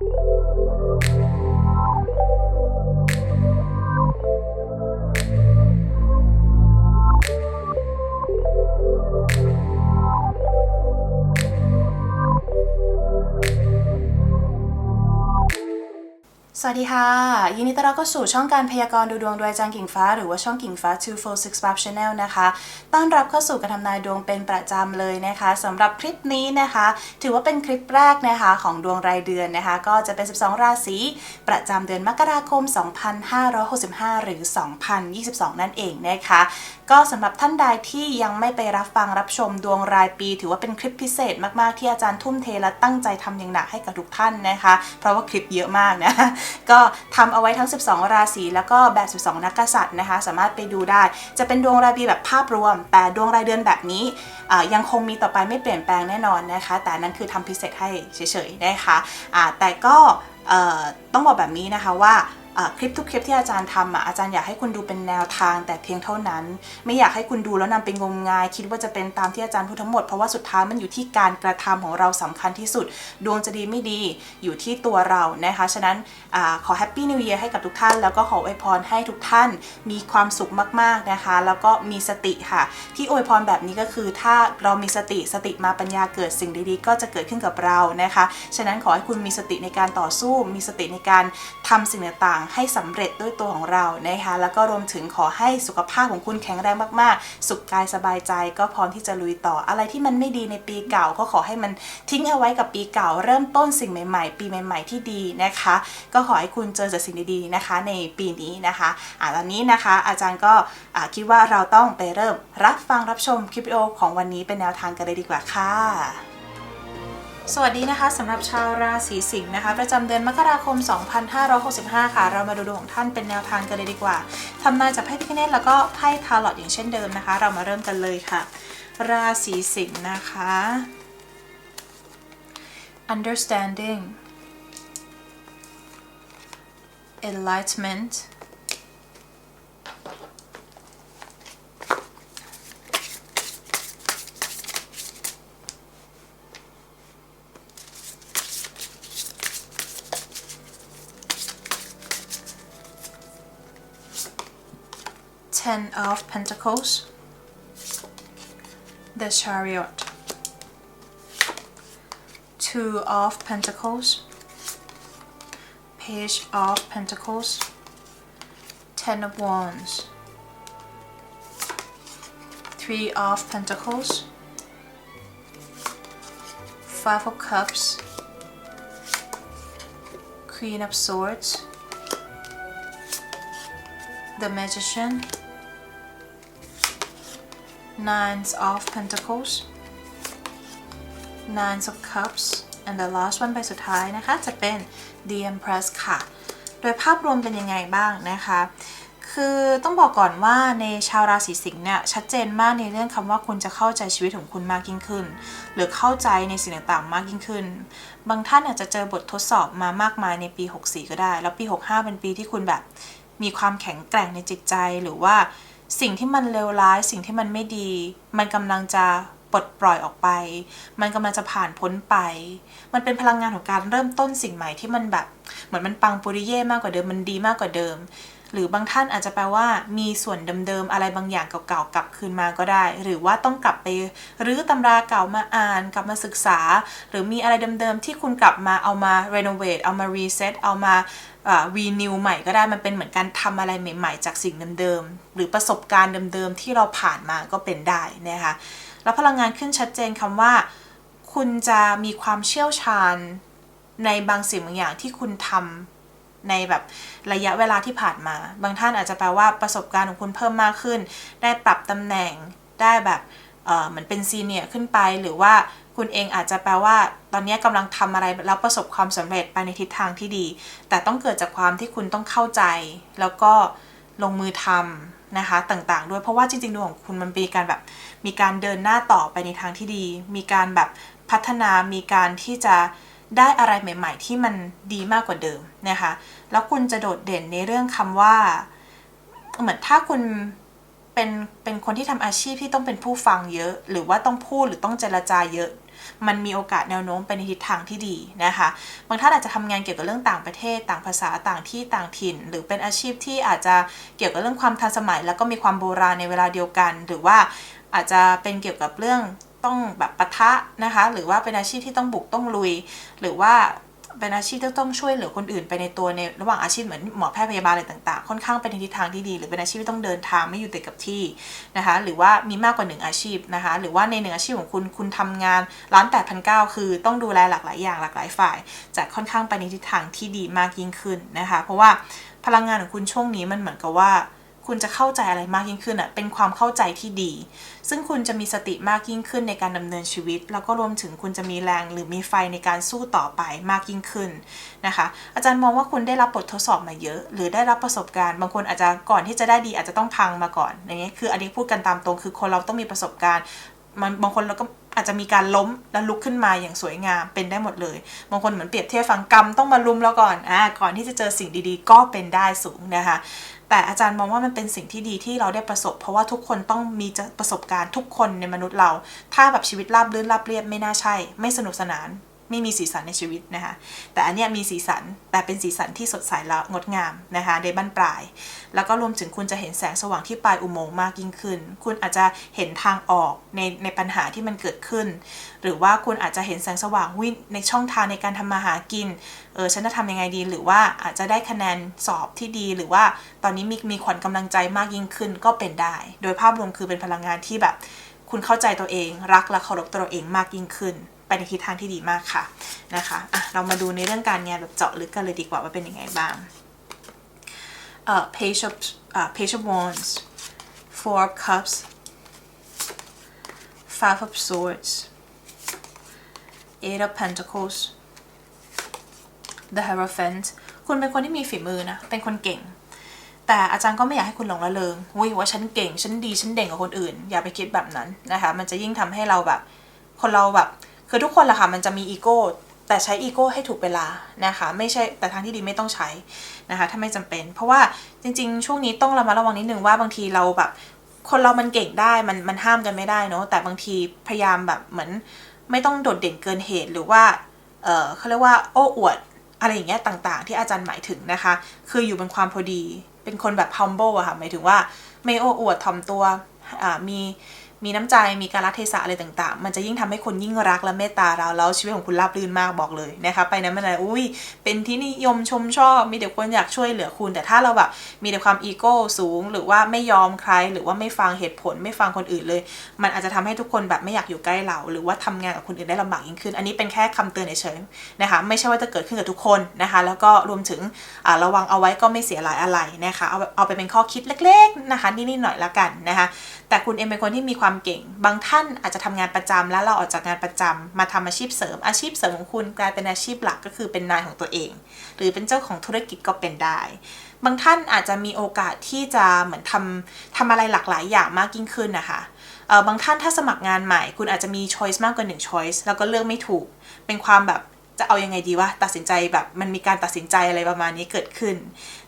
you สวัสดีค่ะ ยินดีต้อนรับเข้าสู่ช่องการพยากรณ์ดูดวงโดยอาจารย์กิ่งฟ้า หรือว่าช่องกิ่งฟ้า 246 Pub Channel นะคะ ต้อนรับเข้าสู่การทำนายดวงเป็นประจำเลยนะคะสำหรับคลิปนี้นะคะ ถือว่าเป็นคลิปแรกนะคะของดวงรายเดือนนะคะ ก็จะเป็น 12 ราศีประจำเดือนมกราคม 2565 หรือ 2022 นั่นเองนะคะ ก็สำหรับท่านใดที่ยังไม่ไปรับฟังรับชมดวงรายปี ถือว่าเป็นคลิปพิเศษมากๆที่อาจารย์ทุ่มเทและตั้งใจทำอย่างหนักให้กับทุกท่านนะคะ เพราะว่าคลิปเยอะมากนะก็ทำเอาไว้ทั้ง 12 ราศีแล้วก็แบบ 12 นักกษัตริย์นะคะ สามารถไปดูได้ จะเป็นดวงรายปีแบบภาพรวม แต่ดวงรายเดือนแบบนี้ยังคงมีต่อไปไม่เปลี่ยนแปลงแน่นอนนะคะ แต่นั้นคือทำพิเศษให้เฉยๆนะคะอ่าแต่ก็ต้องบอกแบบนี้นะคะว่า คลิปทุกคลิปที่อาจารย์ทำอะอาจารย์อยากให้คุณดูเป็นแนวทางแต่เพียงเท่านั้น ไม่อยากให้คุณดูแล้วนำไปงมงาย คิดว่าจะเป็นตามที่อาจารย์พูดทั้งหมด เพราะว่าสุดท้ายมันอยู่ที่การกระทำของเราสำคัญที่สุด ดวงจะดีไม่ดีอยู่ที่ตัวเรานะคะฉะนั้นอขอแฮปปี้นิว e ย r ให้กับทุกท่าน แล้วก็ขออวยพรให้ทุกท่านมีความสุขมากๆนะคะ แล้วก็มีสติค่ะ ที่อวยพรแบบนี้ก็คือ ถ้าเรามีสติสติมาปัญญาเกิดสิ่งดีๆ ก็จะเกิดขึ้นกับเรานะคะ ฉะนั้นขอให้คุณมีสติในการต่อสู้ มีสติในการทำสิ่งต่างให้สำเร็จด้วยตัวของเรานะคะ แล้วก็รวมถึงขอให้สุขภาพของคุณแข็งแรงมากๆ สุขกายสบายใจก็พร้อมที่จะลุยต่ออะไรที่มันไม่ดีในปีเก่า ก็ขอให้มันทิ้งเอาไว้กับปีเก่า เริ่มต้นสิ่งใหม่ๆ ปีใหม่ ๆที่ดีนะคะ ก็ขอให้คุณเจอแต่สิ่งดีๆนะคะ ในปีนี้นะคะอ่าตอนนี้นะคะ อาจารย์ก็คิดว่าเราต้องไปเริ่มรับฟังรับชมคลิปวิดีโอของวันนี้เป็นแนวทางกันเลยดีกว่าค่ะ สวัสดีนะคะสำหรับชาวราศีสิงห์นะคะ ประจำเดือนมกราคม 2565 ค่ะ เรามาดูดวงของท่านเป็นแนวทางกันเลยดีกว่าทำนายจากไพ่พิคเนตแล้วก็ไพ่ทาร์ลอตอย่างเช่นเดิมนะคะ เรามาเริ่มกันเลยค่ะ ราศีสิงห์นะคะ understanding enlightenment Ten of Pentacles, the Chariot, Two of Pentacles, Page of Pentacles, Ten of Wands, Three of Pentacles, Five of Cups, Queen of Swords, the Magician, Nine of Pentacles Nine of Cups and the last one ใบสุดท้ายนะคะ จะเป็น The Empress ค่ะ โดยภาพรวมเป็นยังไงบ้างนะคะ คือต้องบอกก่อนว่าในชาวราศีสิงห์เนี่ยชัดเจนมากในเรื่องคำว่าคุณจะเข้าใจชีวิตของคุณมากยิ่งขึ้น หรือเข้าใจในสิ่งต่างๆ มากยิ่งขึ้น บางท่านอาจจะเจอบททดสอบมามากมายในปี 64 ก็ได้ แล้วปี 65 เป็นปีที่คุณแบบมีความแข็งแกร่งในจิตใจหรือว่า สิ่งที่มันเลวร้ายสิ่งที่มันไม่ดี มันกำลังจะปลดปล่อยออกไป มันกำลังจะผ่านพ้นไป มันเป็นพลังงานของการเริ่มต้นสิ่งใหม่ที่มันแบบ เหมือนมันปังปุริเย่มากกว่าเดิมมันดีมากกว่าเดิม หรือบางท่านอาจจะแปลว่ามีส่วนเดิมๆอะไรบางอย่างเก่าๆกลับคืนมาก็ได้ หรือว่าต้องกลับไปรื้อตำราเก่ามาอ่าน กลับมาศึกษา หรือมีอะไรเดิมๆที่คุณกลับมาเอามา renovate เอามา reset เอามารีนิวใหม่ก็ได้มันเป็นเหมือนการทำอะไรใหม่ ๆ จากสิ่งเดิมๆหรือประสบการณ์เดิมๆที่เราผ่านมาก็เป็นได้นะคะแล้วพลังงานขึ้นชัดเจนคำว่า คุณจะมีความเชี่ยวชาญในบางสิ่งบางอย่างที่คุณทำ ในแบบระยะเวลาที่ผ่านมา บางท่านอาจจะแปลว่าประสบการณ์ของคุณเพิ่มมากขึ้น ได้ปรับตำแหน่งได้แบบเหมือนเป็นซีเนียร์ขึ้นไป หรือว่าคุณเองอาจจะแปลว่า ตอนนี้กำลังทำอะไรแล้วประสบความสำเร็จไปในทิศทางที่ดี แต่ต้องเกิดจากความที่คุณต้องเข้าใจ แล้วก็ลงมือทำนะคะต่างๆ ด้วยเพราะว่าจริงๆดวงของคุณมันมีการแบบมีการเดินหน้าต่อไปในทางที่ดี มีการแบบพัฒนามีการที่จะ ได้อะไรใหม่ ๆ ที่มันดีมากกว่าเดิมนะคะ แล้วคุณจะโดดเด่นในเรื่องคำว่า เหมือนถ้าคุณเป็นเป็นคนที่ทำอาชีพที่ต้องเป็นผู้ฟังเยอะ หรือว่าต้องพูดหรือต้องเจรจาเยอะ มันมีโอกาสแนวโน้มไปในทิศทางที่ดีนะคะ บางท่านอาจจะทำงานเกี่ยวกับเรื่องต่างประเทศ ต่างภาษาต่างที่ต่างถิ่น หรือเป็นอาชีพที่อาจจะเกี่ยวกับเรื่องความทันสมัย แล้วก็มีความโบราณในเวลาเดียวกัน หรือว่าอาจจะเป็นเกี่ยวกับเรื่อง ต้องแบบปะทะนะคะ หรือว่าเป็นอาชีพที่ต้องบุกต้องลุย หรือว่าเป็นอาชีพที่ต้องช่วยเหลือคนอื่นไปในตัวในระหว่างอาชีพเหมือนหมอแพทย์พยาบาลอะไรต่างๆ ค่อนข้างเป็นทิศทางที่ดี หรือเป็นอาชีพที่ต้องเดินทางไม่อยู่ติดกับที่นะคะ หรือว่ามีมากกว่าหนึ่งอาชีพนะคะ หรือว่าในหนึ่งอาชีพของคุณคุณทำงานร้านแปดพันเก้าคือต้องดูแลหลากหลายอย่างหลากหลายฝ่ายจะค่อนข้างไปในทิศทางที่ดีมากยิ่งขึ้นนะคะ เพราะว่าพลังงานของคุณช่วงนี้มันเหมือนกับว่า คุณจะเข้าใจอะไรมากยิ่งขึ้นอะเป็นความเข้าใจที่ดี ซึ่งคุณจะมีสติมากยิ่งขึ้นในการดำเนินชีวิต แล้วก็รวมถึงคุณจะมีแรงหรือมีไฟในการสู้ต่อไปมากยิ่งขึ้นนะคะ อาจารย์มองว่าคุณได้รับบททดสอบมาเยอะ หรือได้รับประสบการณ์ บางคนอาจจะก่อนที่จะได้ดีอาจจะต้องพังมาก่อนอย่างเงี้ยคืออันนี้พูดกันตามตรงคือคนเราต้องมีประสบการณ์มันบางคนเราก็อาจจะมีการล้มแล้วลุกขึ้นมาอย่างสวยงามเป็นได้หมดเลย บางคนเหมือนเปรียบเทียบฟังกรรมต้องมาลุมเราก่อนอ่าก่อนที่จะเจอสิ่งดีๆ ก็เป็นได้สูงนะคะ แต่อาจารย์มองว่ามันเป็นสิ่งที่ดีที่เราได้ประสบ เพราะว่าทุกคนต้องมีประสบการณ์ทุกคนในมนุษย์เรา ถ้าแบบชีวิตราบรื่นราบเรียบไม่น่าใช่ ไม่สนุกสนาน ไม่มีสีสันในชีวิตนะคะแต่อันเนี้ยมีสีสันแต่เป็นสีสันที่สดใสและงดงามนะคะในบั้นปลาย แล้วก็รวมถึงคุณจะเห็นแสงสว่างที่ปลายอุโมงค์มากยิ่งขึ้น คุณอาจจะเห็นทางออกในในปัญหาที่มันเกิดขึ้น หรือว่าคุณอาจจะเห็นแสงสว่างวิ่งในช่องทางในการทำมาหากินเออฉันจะทำยังไงดี หรือว่าอาจจะได้คะแนนสอบที่ดี หรือว่าตอนนี้มีมีขวัญกำลังใจมากยิ่งขึ้นก็เป็นได้ โดยภาพรวมคือเป็นพลังงานที่แบบ คุณเข้าใจตัวเอง รักและเคารพตัวเองมากยิ่งขึ้น ไปในทิศทางที่ดีมากค่ะนะคะอะเรามาดูในเรื่องการงานแบบเจาะลึกกันเลยดีกว่าว่าเป็นยังไงบ้างเอ่อ page of อ่า page of wands four of cups five of swords eight of pentacles the hierophant คุณเป็นคนที่มีฝีมือนะ เป็นคนเก่ง แต่อาจารย์ก็ไม่อยากให้คุณหลงละเริงอุ้ยว่าฉันเก่ง ฉันดี ฉันเด่งกว่าคนอื่น อย่าไปคิดแบบนั้นนะคะ มันจะยิ่งทำให้เราแบบ คนเราแบบ คือทุกคนแหละค่ะมันจะมีอีโก้แต่ใช้อีโก้ให้ถูกเวลานะคะไม่ใช่แต่ทางที่ดีไม่ต้องใช้นะคะถ้าไม่จำเป็น เพราะว่าจริงๆ ช่วงนี้ต้องระมัดระวังนิดนึงว่าบางทีเราแบบ คนเรามันเก่งได้มันมันห้ามกันไม่ได้เนาะแต่บางทีพยายามแบบเหมือนไม่ต้องโดดเด่นเกินเหตุหรือว่าเออเขาเรียกว่าโอ้อวดอะไรอย่างเงี้ยต่างๆ ที่อาจารย์หมายถึงนะคะ คืออยู่เป็นความพอดีเป็นคนแบบ humble อะค่ะหมายถึงว่าไม่โอ้อวดถ่อมตัวมี มีน้ำใจมีการรัเทศะอะไรต่างๆ มันจะยิ่งทำให้คนยิ่งรักและเมตตาเราแล้วชีวิตของคุณราบรื่นมากบอกเลยนะคะไปนั้นมันอะไรอุ้ยเป็นที่นิยมชมชอบ มีแต่คนอยากช่วยเหลือคุณ แต่ถ้าเราแบบมีแต่ความอีโก้สูง หรือว่าไม่ยอมใคร หรือว่าไม่ฟังเหตุผลไม่ฟังคนอื่นเลย มันอาจจะทำให้ทุกคนแบบไม่อยากอยู่ใกล้เรา หรือว่าทำงานกับคนอื่นได้ลำบากยิ่งขึ้น อันนี้เป็นแค่คำเตือนเฉยๆนะคะไม่ใช่ว่าจะเกิดขึ้นกับทุกคนนะคะ แล้วก็รวมถึงระวังเอาไว้ก็ไม่เสียหลายอะไรนะคะเอาเอาไปเป็นข้อคิดเล็ก ๆนะคะนิดๆหน่อยละกันนะคะแต่คุณเองเป็นคนที่มีความเก่ง บางท่านอาจจะทำงานประจำแล้วเราออกจากงานประจำมาทำอาชีพเสริม อาชีพเสริมของคุณกลายเป็นอาชีพหลักก็คือเป็นนายของตัวเอง หรือเป็นเจ้าของธุรกิจก็เป็นได้ บางท่านอาจจะมีโอกาสที่จะเหมือนทำทำอะไรหลากหลายอย่างมากยิ่งขึ้นนะคะเออบางท่านถ้าสมัครงานใหม่ คุณอาจจะมี choice มากกว่าหนึ่ง choice แล้วก็เลือกไม่ถูก เป็นความแบบ จะเอายังไงดีวะตัดสินใจแบบมันมีการตัดสินใจอะไรประมาณนี้เกิดขึ้น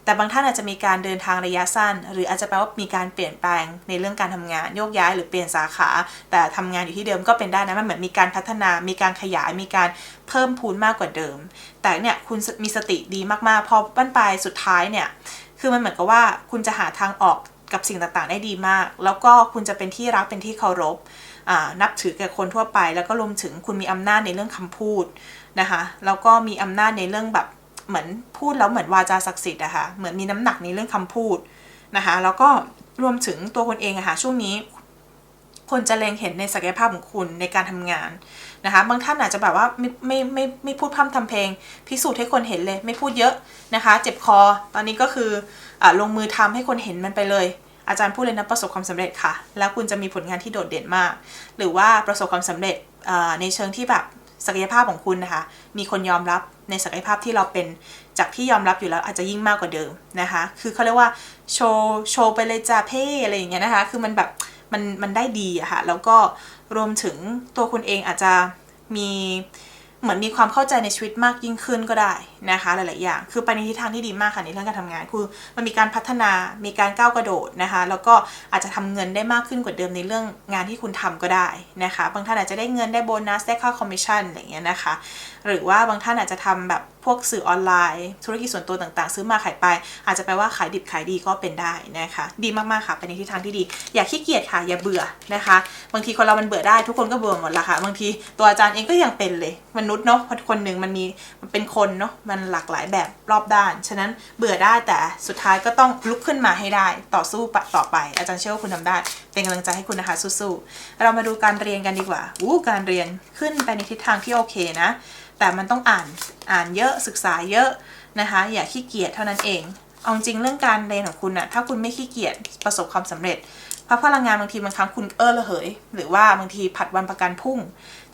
แต่บางท่านอาจจะมีการเดินทางระยะสั้น หรืออาจจะแปลว่ามีการเปลี่ยนแปลงในเรื่องการทำงานโยกย้ายหรือเปลี่ยนสาขา แต่ทำงานอยู่ที่เดิมก็เป็นได้นะมันเหมือนมีการพัฒนา มีการขยาย มีการเพิ่มพูนมากกว่าเดิม แต่เนี่ยคุณมีสติดีมากๆ พอบั้นปลายสุดท้ายเนี่ยคือมันเหมือนกับว่าคุณจะหาทางออกกับสิ่งต่างๆ ได้ดีมาก แล้วก็คุณจะเป็นที่รักเป็นที่เคารพนับถือแก่คนทั่วไป แล้วก็รวมถึงคุณมีอำนาจในเรื่องคำพูด นะคะแล้วก็มีอำนาจในเรื่องแบบเหมือนพูดแล้วเหมือนวาจาศักดิ์สิทธิ์อะคะเหมือนมีน้ำหนักในเรื่องคำพูดนะคะแล้วก็รวมถึงตัวคนเองอะคะ่ะช่วงนี้ คนจะเล็งเห็นในศักยภาพของคุณในการทำงานนะคะบางท่านอาจจะแบบว่าไม่ไม่ไม่ไม่พูดพร่ำทำเพลง พิสูจน์ให้คนเห็นเลย ไม่พูดเยอะนะคะ เจ็บคอตอนนี้ก็คืออลงมือทำให้คนเห็นมันไปเลยอาจารย์พูดเลยนะประสบความสำเร็จค่ะ แล้วคุณจะมีผลงานที่โดดเด่นมาก หรือว่าประสบความสำเร็จในเชิงที่แบบ ศักยภาพของคุณนะคะ มีคนยอมรับในศักยภาพที่เราเป็นจากที่ยอมรับอยู่แล้วอาจจะยิ่งมากกว่าเดิมนะคะ คือเขาเรียกว่าโชว์โชว์ไปเลยจ้าเพ่อะไรอย่างเงี้ยนะคะ คือมันแบบมันมันได้ดีอะค่ะ แล้วก็รวมถึงตัวคุณเองอาจจะมี เหมือนมีความเข้าใจในชีวิตมากยิ่งขึ้นก็ได้นะคะหลาย ๆ อย่าง คือไปในทิศทางที่ดีมากค่ะในเรื่องการทำงานคือมันมีการพัฒนามีการก้าวกระโดดนะคะ แล้วก็อาจจะทำเงินได้มากขึ้นกว่าเดิมในเรื่องงานที่คุณทำก็ได้นะคะ บางท่านอาจจะได้เงินได้โบนัสได้ค่าคอมมิชชั่นอะไรเงี้ยนะคะ หรือว่าบางท่านอาจจะทำแบบ พวกสื่อออนไลน์ ธุรกิจส่วนตัวต่างๆ ซื้อมาขายไป อาจจะแปลว่าขายดิบขายดีก็เป็นได้นะคะ ดีมากๆค่ะไปในทิศทางที่ดี อย่าขี้เกียจค่ะ อย่าเบื่อนะคะ บางทีคนเรามันเบื่อได้ทุกคนก็เบื่อหมดละค่ะ บางทีตัวอาจารย์เองก็ยังเป็นเลย มนุษย์เนาะคนหนึ่งมันมีมันเป็นคนเนาะมันหลากหลายแบบรอบด้าน ฉะนั้นเบื่อได้แต่สุดท้ายก็ต้องลุกขึ้นมาให้ได้ต่อสู้ปะต่อไป อาจารย์เชื่อว่าคุณทำได้ เป็นกำลังใจให้คุณนะคะสู้ๆเรามาดูการเรียนกันดีกว่าอู้การเรียนขึ้นไปในทิศทางที่โอเคนะ แต่มันต้องอ่านอ่านเยอะศึกษาเยอะนะคะ อย่าขี้เกียจเท่านั้นเอง เอาจริงเรื่องการเรียนของคุณนะถ้าคุณไม่ขี้เกียจประสบความสำเร็จเพราะพลังงานบางทีบางครั้งคุณเออระเหย หรือว่าบางทีผัดวันประกันพรุ่ง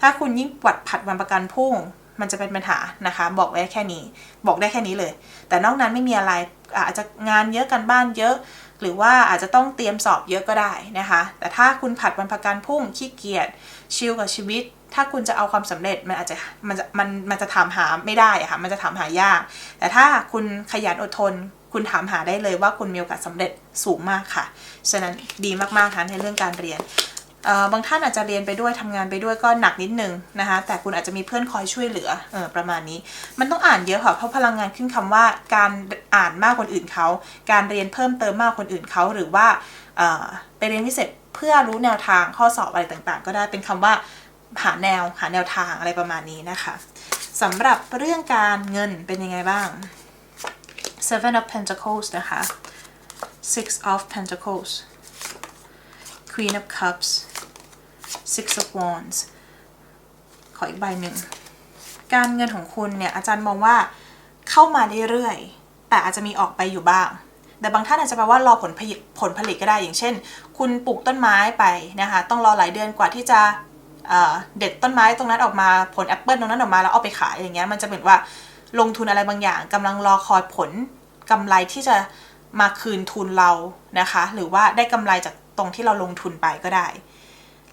ถ้าคุณยิ่งปวัดผัดวันประกันพรุ่ง มันจะเป็นปัญหานะคะ บอกไว้แค่นี้ บอกได้แค่นี้เลย แต่นอกนั้นไม่มีอะไรอาจจะงานเยอะกันบ้านเยอะ หรือว่าอาจจะต้องเตรียมสอบเยอะก็ได้นะคะ แต่ถ้าคุณผัดวันประกันพรุ่งขี้เกียจชิลกับชีวิต ถ้าคุณจะเอาความสำเร็จมันอาจจะมันจะมันมันจะถามหาไม่ได้อะค่ะมันจะถามหายาก แต่ถ้าคุณขยันอดทน คุณถามหาได้เลยว่าคุณมีโอกาสสำเร็จสูงมากค่ะ ฉะนั้นดีมากๆค่ะในเรื่องการเรียนบางท่านอาจจะเรียนไปด้วยทำงานไปด้วยก็หนักนิดนึงนะคะแต่คุณอาจจะมีเพื่อนคอยช่วยเหลือออประมาณนี้ มันต้องอ่านเยอะค่ะเพราะพลังงานขึ้นคำว่าการอ่านมากคนอื่นเขา การเรียนเพิ่มเติมมากคนอื่นเขาหรือว่าไปเรียนพิเศษเพื่อรู้แนวทางข้อสอบอะไรต่างๆ ก็ได้เป็นคำว่า หาแนวหาแนวทางอะไรประมาณนี้นะคะสำหรับเรื่องการเงินเป็นยังไงบ้าง Seven of Pentacles นะคะ Six of Pentacles Queen of Cups Six of Wands ขออีกใบหนึ่ง การเงินของคุณเนี่ยอาจารย์มองว่าเข้ามาเรื่อยๆ แต่อาจจะมีออกไปอยู่บ้าง แต่บางท่านอาจจะแปลว่ารอผลผลิตผลผลิตก็ได้อย่างเช่น คุณปลูกต้นไม้ไปนะคะ ต้องรอหลายเดือนกว่าที่จะ เด็ดต้นไม้ตรงนั้นออกมาผลแอปเปิลตรงนั้นออกมาแล้วเอาไปขายอย่างเงี้ยมันจะเป็นว่าลงทุนอะไรบางอย่างกำลังรอคอยผลกำไรที่จะมาคืนทุนเรานะคะ หรือว่าได้กำไรจากตรงที่เราลงทุนไปก็ได้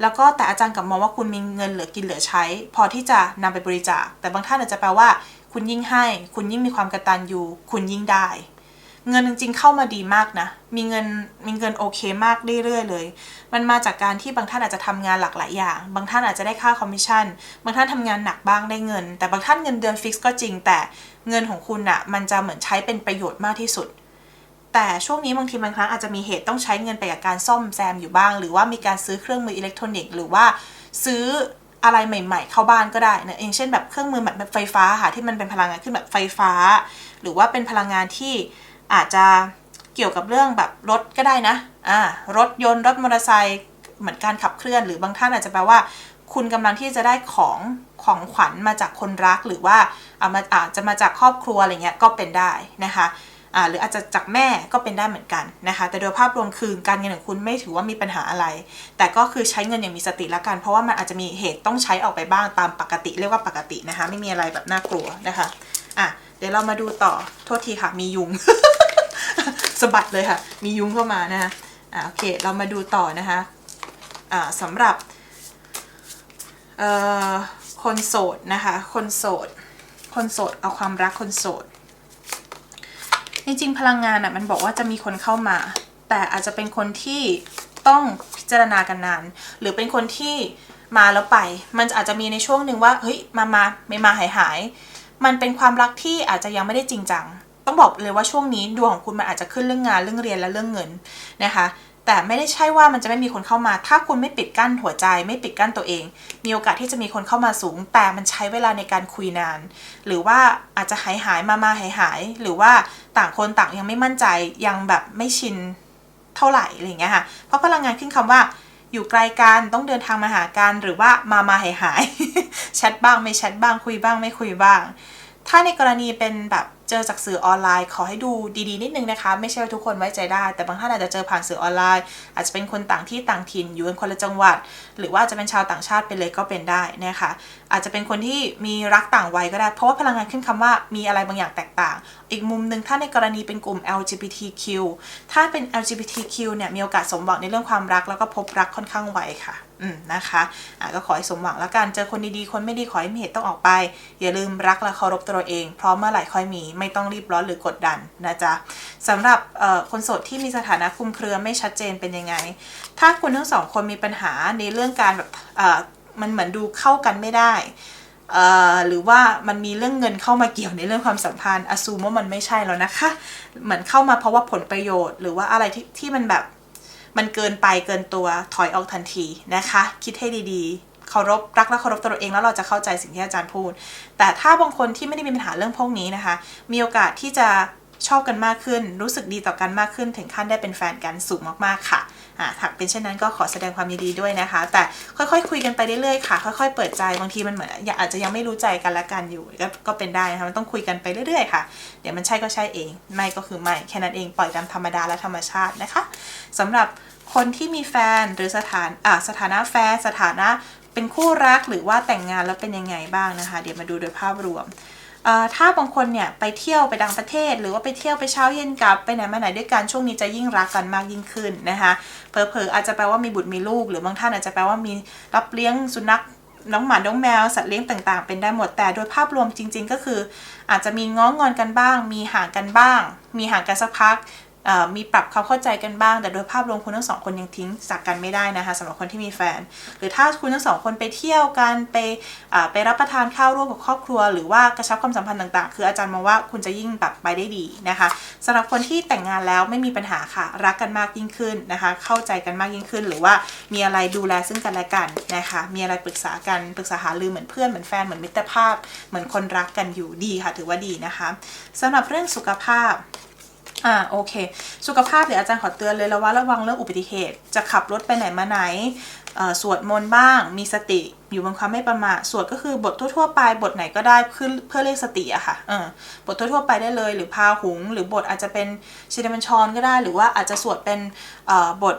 แล้วก็แต่อาจารย์กับมองว่าคุณมีเงินเหลือกินเหลือใช้ พอที่จะนำไปบริจาค แต่บางท่านอาจจะแปลว่า คุณยิ่งให้ คุณยิ่งมีความกระตันยูคุณยิ่งได้ เงินจริง ๆ เข้ามาดีมากนะ มีเงินมีเงินโอเคมากเรื่อยๆเลย มันมาจากการที่บางท่านอาจจะทำงานหลากหลายอย่าง บางท่านอาจจะได้ค่าคอมมิชชั่น บางท่านทำงานหนักบ้างได้เงิน แต่บางท่านเงินเดือนฟิกซ์ก็จริง แต่เงินของคุณอะมันจะเหมือนใช้เป็นประโยชน์มากที่สุด แต่ช่วงนี้บางทีบางครั้งอาจจะมีเหตุต้องใช้เงินไปกับการซ่อมแซมอยู่บ้าง หรือว่ามีการซื้อเครื่องมืออิเล็กทรอนิกส์หรือว่าซื้ออะไรใหม่ๆ เข้าบ้านก็ได้นะอย่างเช่นแบบเครื่องมือแบบไฟฟ้าค่ะที่มันเป็นพลังงานขึ้นแบบไฟฟ้า หรือว่าเป็นพลังงานที่ อาจจะเกี่ยวกับเรื่องแบบรถก็ได้นะอ่ารถยนต์รถมอเตอร์ไซค์เหมือนการขับเคลื่อน หรือบางท่านอาจจะแปลว่า คุณกำลังที่จะได้ของของขวัญมาจากคนรักหรือว่าอามาอาจจะมาจากครอบครัวอะไรเงี้ยก็เป็นได้นะคะอ่าหรืออาจจะจากแม่ก็เป็นได้เหมือนกันนะคะ แต่โดยภาพรวมคือการเงินของคุณไม่ถือว่ามีปัญหาอะไร แต่ก็คือใช้เงินอย่างมีสติละกัน เพราะว่ามันอาจจะมีเหตุต้องใช้ออกไปบ้างตามปกติเรียกว่าปกตินะคะ ไม่มีอะไรแบบน่ากลัวนะคะอะเดี๋ยวเรามาดูต่อโทษทีค่ะมียุง สะบัดเลยค่ะ มียุงเข้ามานะคะอ่าโอเค เรามาดูต่อนะคะอ่าสำหรับเอ่อคนโสดนะคะ คนโสด คนโสดเอาความรักคนโสด จริงๆพลังงานอะมันบอกว่าจะมีคนเข้ามา แต่อาจจะเป็นคนที่ต้องพิจารณากันนาน หรือเป็นคนที่มาแล้วไป มันอาจจะมีในช่วงหนึ่งว่า เฮ้ย มามาไม่มาหายหาย มันเป็นความรักที่อาจจะยังไม่ได้จริงจัง ต้องบอกเลยว่าช่วงนี้ดวงของคุณมันอาจจะขึ้นเรื่องงานเรื่องเรียนและเรื่องเงินนะคะ แต่ไม่ได้ใช่ว่ามันจะไม่มีคนเข้ามา ถ้าคุณไม่ปิดกั้นหัวใจ ไม่ปิดกั้นตัวเอง มีโอกาสที่จะมีคนเข้ามาสูง แต่มันใช้เวลาในการคุยนาน หรือว่าอาจจะหายหายมามาหายหายหรือว่าต่างคนต่างยังไม่มั่นใจยังแบบไม่ชินเท่าไหร่อะไรเงี้ยค่ะเพราะพลังงานขึ้นคำว่าอยู่ไกลกันต้องเดินทางมาหากันหรือว่ามามาหายหายแชทบ้างไม่แชทบ้างคุยบ้างไม่คุยบ้าง ถ้าในกรณีเป็นแบบ เจอจากสื่อออนไลน์ ขอให้ดูดีๆนิดนึงนะคะ ไม่ใช่ว่าทุกคนไว้ใจได้ แต่บางท่านอาจจะเจอผ่านสื่อออนไลน์ อาจจะเป็นคนต่างที่ต่างถิ่นอยู่กันคนละจังหวัด หรือว่าจะเป็นชาวต่างชาติไปเลยก็เป็นได้นะคะอาจจะเป็นคนที่มีรักต่างวัยก็ได้ เพราะว่าพลังงานขึ้นคำว่ามีอะไรบางอย่างแตกต่าง อีกมุมหนึ่งถ้าในกรณีเป็นกลุ่ม LGBTQ ถ้าเป็น LGBTQ เนี่ยมีโอกาสสมหวังในเรื่องความรักแล้วก็พบรักค่อนข้างไวค่ะอืมนะคะอะก็ขอให้สมหวังแล้วกันเจอคนดีๆ คนไม่ดีขอให้มีเหตุต้องออกไป อย่าลืมรักและเคารพตัวเอง พร้อมเมื่อไหร่ค่อยมีไม่ต้องรีบร้อนหรือกดดันนะจ๊ะสำหรับคนโสดที่มีสถานะคุมเครือไม่ชัดเจนเป็นยังไง ถ้าคุณทั้งสองคนมีปัญหาในเรื่องการแบบมันเหมือนดูเข้ากันไม่ได้หรือว่ามันมีเรื่องเงินเข้ามาเกี่ยวในเรื่องความสัมพันธ์อสูมว่ามันไม่ใช่แล้วนะคะ เหมือนเข้ามาเพราะว่าผลประโยชน์ หรือว่าอะไรที่ที่มันแบบมันเกินไปเกินตัวถอยออกทันทีนะคะ คิดให้ดีๆ เคารพรักและเคารพตัวเองแล้วเราจะเข้าใจสิ่งที่อาจารย์พูด แต่ถ้าบางคนที่ไม่ได้มีปัญหาเรื่องพวกนี้นะคะ มีโอกาสที่จะชอบกันมากขึ้น รู้สึกดีต่อกันมากขึ้น ถึงขั้นได้เป็นแฟนกันสูงมากๆค่ะอ่าถ้าเป็นเช่นนั้นก็ขอแสดงความยินดีด้วยนะคะ แต่ค่อยๆคุยกันไปเรื่อยๆค่ะ ค่อยๆเปิดใจบางทีมันเหมือนอาจจะยังไม่รู้ใจกันและกันอยู่ก็ก็เป็นได้นะคะมันต้องคุยกันไปเรื่อยๆค่ะ เดี๋ยวมันใช่ก็ใช่เอง ไม่ก็คือไม่แค่นั้นเองปล่อยตามธรรมดาและธรรมชาตินะคะสำหรับคนที่มีแฟนหรือสถานอ่าสถานะแฟน สถานะ เป็นคู่รักหรือว่าแต่งงานแล้วเป็นยังไงบ้างนะคะ เดี๋ยวมาดูโดยภาพรวมถ้าบางคนเนี่ยไปเที่ยวไปต่างประเทศ หรือว่าไปเที่ยวไปเช้าเย็นกลับไปไหนมาไหนด้วยกันช่วงนี้จะยิ่งรักกันมากยิ่งขึ้นนะคะเผลอๆอาจจะแปลว่ามีบุตรมีลูก หรือบางท่านอาจจะแปลว่ามีรับเลี้ยงสุนัขน้องหมา น้องแมว สัตว์เลี้ยงต่างๆ เป็นได้หมด แต่โดยภาพรวมจริง ๆ ก็คือ อาจจะมีง้องงอนกันบ้าง มีห่างกันบ้าง มีห่างกันสักพัก มีปรับความเข้าใจกันบ้าง แต่โดยภาพรวมคุณทั้งสองคนยังทิ้งจากกันไม่ได้นะคะสำหรับคนที่มีแฟน หรือถ้าคุณทั้งสองคนไปเที่ยวกันไปไปรับประทานข้าวร่วมกับครอบครัว หรือว่ากระชับความสัมพันธ์ต่างๆ คืออาจารย์มองว่าคุณจะยิ่งแบบไปได้ดีนะคะสำหรับคนที่แต่งงานแล้วไม่มีปัญหาค่ะ รักกันมากยิ่งขึ้นนะคะ เข้าใจกันมากยิ่งขึ้น หรือว่ามีอะไรดูแลซึ่งกันและกันนะคะ มีอะไรปรึกษากันปรึกษาหารือเหมือนเพื่อนเหมือนแฟนเหมือนมิตรภาพ เหมือนคนรักกันอยู่ดีค่ะ ถือว่าดีนะคะสำหรับเรื่องสุขภาพ อ่าโอเค สุขภาพเดี๋ยวอาจารย์ขอเตือนเลยแล้วว่าระวังเรื่องอุบัติเหตุ จะขับรถไปไหนมาไหนสวดมนต์บ้าง มีสติอยู่บนความไม่ประมาทสวดก็คือบททั่วๆไปบทไหนก็ได้เพื่อเพื่อเรียกสติอะค่ะเออบททั่วๆไปได้เลยหรือพาหุง หรือบทอาจจะเป็นชินบัญชรก็ได้ หรือว่าอาจจะสวดเป็นบท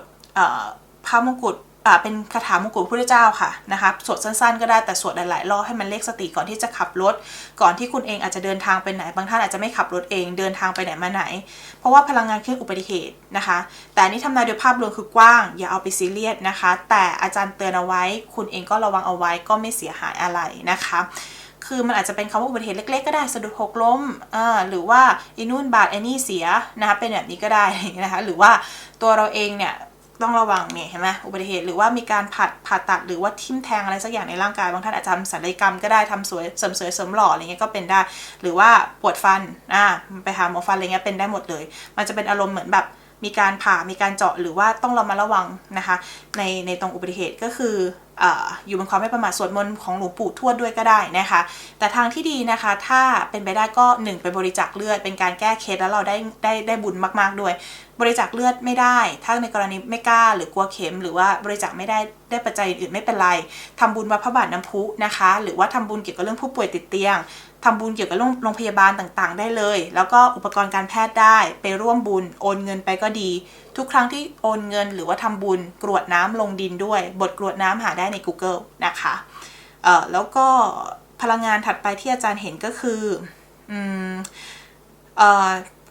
พระมงกุฎ เป็นคาถามงกุฎพระเจ้าค่ะนะคะสวดสั้นๆก็ได้แต่สวดหลายๆรอบให้มันเรียกสติก่อนที่จะขับรถ ก่อนที่คุณเองอาจจะเดินทางไปไหนบางท่านอาจจะไม่ขับรถเองเดินทางไปไหนมาไหน เพราะว่าพลังงานเครื่องอุบัติเหตุนะคะ แต่นี้ทำนายโดยภาพรวมคือกว้าง อย่าเอาไปซีเรียสนะคะ แต่อาจารย์เตือนเอาไว้ คุณเองก็ระวังเอาไว้ก็ไม่เสียหายอะไรนะคะคือมันอาจจะเป็นคำว่าอุบัติเหตุเล็กๆก็ได้สะดุดหกล้มอ่าหรือว่าอินู่นบาดไอ้นี่เสียนะคะเป็นแบบนี้ก็ได้นะคะหรือว่าตัวเราเองเนี่ย ต้องระวังเนี่ยเห็นไหมอุบัติเหตุหรือว่ามีการผ่าผ่าตัดหรือว่าทิ่มแทงอะไรสักอย่างในร่างกายบางท่านอาจจะทำศัลยกรรมก็ได้ทำสวยเสริมสวยเสริมหล่ออะไรเงี้ยก็เป็นได้ หรือว่าปวดฟันอ่าไปหาหมอฟันอะไรเงี้ยเป็นได้หมดเลย มันจะเป็นอารมณ์เหมือนแบบ มีการผ่ามีการเจาะหรือว่าต้องเรามาระวังนะคะในในตรงอุบัติเหตุก็คืออยู่บนความไม่ประมาทสวดมนต์ของหลวงปู่ทวดด้วยก็ได้นะคะ แต่ทางที่ดีนะคะ ถ้าเป็นไปได้ก็หนึ่งไปบริจาคเลือด เป็นการแก้เคสแล้วเราได้ได้ได้บุญมากๆด้วย บริจาคเลือดไม่ได้ ถ้าในกรณีไม่กล้าหรือกลัวเข็ม หรือว่าบริจาคไม่ได้ได้ปัจจัยอื่นไม่เป็นไรทำบุญวัดพระบาทน้ำพุนะคะ หรือว่าทำบุญเกี่ยวกับเรื่องผู้ป่วยติดเตียง ทำบุญเกี่ยวกับโรงพยาบาลต่างๆ ได้เลย แล้วก็อุปกรณ์การแพทย์ได้ ไปร่วมบุญ โอนเงินไปก็ดี ทุกครั้งที่โอนเงินหรือว่าทำบุญกรวดน้ำลงดินด้วย บทกรวดน้ำหาได้ใน Google นะคะเออแล้วก็พลังงานถัดไปที่อาจารย์เห็นก็คืออืมเอ่อ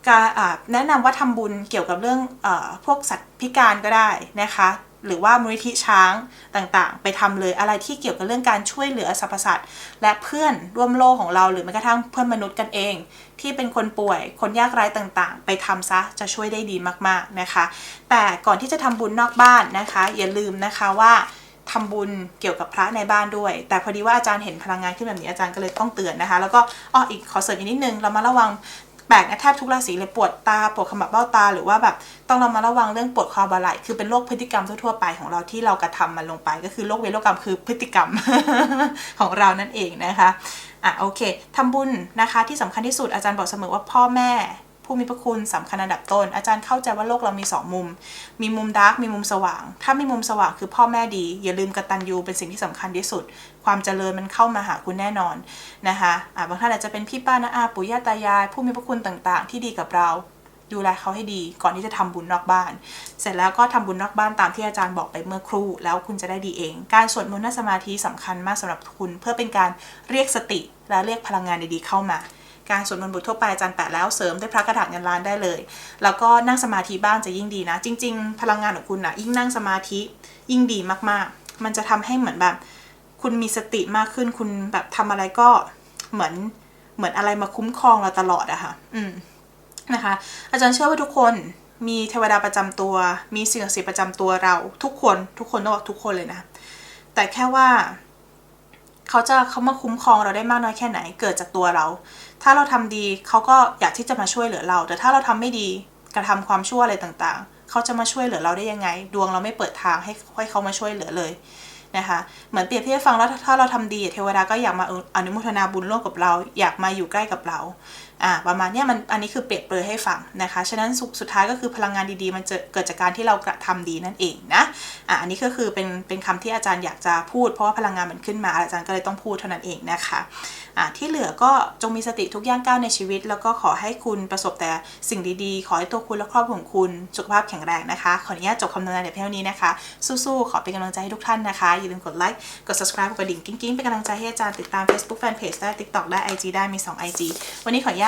การแนะนำว่าทำบุญเกี่ยวกับเรื่องอพวกสัตว์พิการก็ได้นะคะ หรือว่ามูลนิธิช้างต่างๆ ไปทำเลยอะไรที่เกี่ยวกับเรื่องการช่วยเหลือสรรพสัตว์และเพื่อนร่วมโลกของเราหรือแม้กระทั่งเพื่อนมนุษย์กันเอง ที่เป็นคนป่วย คนยากไร้ต่างๆ ไปทำซะจะช่วยได้ดีมากๆนะคะ แต่ก่อนที่จะทำบุญนอกบ้านนะคะ อย่าลืมนะคะว่าทำบุญเกี่ยวกับพระในบ้านด้วย แต่พอดีว่าอาจารย์เห็นพลังงานขึ้นแบบนี้อาจารย์ก็เลยต้องเตือนนะคะ แล้วก็อ้ออีกขอเสริมอีกนิดนึงเรามาระวัง ปลกนะแทบทุกราศีเลยปวดตาปวดขมับเบ้าตา หรือว่าแบบต้องเรามาระวังเรื่องปวดคอบาไหลคือเป็นโรคพฤติกรรมทั่วไปของเราที่เรากระทำมันลงไป ก็คือโรคเวรโรคกรรมคือพฤติกรรมของเรานั่นเองนะคะอะโอเคทำบุญนะคะที่สำคัญที่สุดอาจารย์บอกเสมอว่าพ่อแม่ ผู้มีพระคุณสำคัญอันดับต้น อาจารย์เข้าใจว่าโลกเรามีสองมุม มีมุมดาร์กมีมุมสว่าง ถ้ามีมุมสว่างคือพ่อแม่ดี อย่าลืมกตัญญูเป็นสิ่งที่สำคัญที่สุด ความเจริญมันเข้ามาหาคุณแน่นอนนะคะอ่าบางท่านอาจจะเป็นพี่ป้านาอาปู่ย่าตายาย ผู้มีพระคุณต่างๆ ที่ดีกับเราดูแลเขาให้ดีก่อนที่จะทำบุญนอกบ้าน เสร็จแล้วก็ทำบุญนอกบ้านตามที่อาจารย์บอกไปเมื่อครู่ แล้วคุณจะได้ดีเอง การสวดมนต์สมาธิสำคัญมากสำหรับคุณ เพื่อเป็นการเรียกสติและเรียกพลังงานดีๆเข้ามา การสวดมนต์บททั่วไปอาจารย์แปะแล้วเสริมด้วยพระกระถางเงินล้านได้เลย แล้วก็นั่งสมาธิบ้างจะยิ่งดีนะ จริง ๆ พลังงานของคุณนะยิ่งนั่งสมาธิยิ่งดีมากๆ มันจะทำให้เหมือนแบบ คุณมีสติมากขึ้นคุณแบบทำอะไรก็เหมือนเหมือนอะไรมาคุ้มครองเราตลอดอะค่ะ อืมนะคะ อาจารย์เชื่อว่าทุกคนมีเทวดาประจำตัว มีสิ่งศักดิ์สิทธิ์ประจำตัวเรา ทุกคนทุกคนต้องบอกทุกคนเลยนะ แต่แค่ว่า เขาจะเขามาคุ้มครองเราได้มากน้อยแค่ไหน เกิดจากตัวเรา ถ้าเราทำดีเขาก็อยากที่จะมาช่วยเหลือเรา แต่ถ้าเราทำไม่ดีกระทำความชั่วอะไรต่างๆ เขาจะมาช่วยเหลือเราได้ยังไง ดวงเราไม่เปิดทางให้ให้เขามาช่วยเหลือเลยนะคะเหมือนเปรียบเทียบฟังแล้วถ้าเราทำดีเทวดาก็อยากมาอนุโมทนาบุญร่วมกับเรา อยากมาอยู่ใกล้กับเรา อ่าประมาณเนี้ยมันอันนี้คือเปรียบเปรยให้ฟังนะคะ ฉะนั้นสุดสุดท้ายก็คือพลังงานดีๆ มันจะเกิดจากการที่เรากระทำดีนั่นเองนะอ่าอันนี้ก็คือเป็นเป็นคำที่อาจารย์อยากจะพูดเพราะว่าพลังงานมันขึ้นมาอาจารย์ก็เลยต้องพูดเท่านั้นเองนะคะอ่าที่เหลือก็จงมีสติทุกย่างก้าวในชีวิต แล้วก็ขอให้คุณประสบแต่สิ่งดีๆ ขอให้ตัวคุณและครอบครัวของคุณสุขภาพแข็งแรงนะคะขออนุญาตจบคำนำนายเพียงเท่านี้นะคะ สู้ๆขอเป็นกำลังใจให้ทุกท่านนะคะอย่าลืมกดไลค์กด subscribe กดกระดิ่งกิ้งๆเป็นกำลังใจให้อาจารย์ติดตาม Facebook Fanpage ได้ TikTok ได้ IG ได้มี 2 IG วันนี้ขออนุญา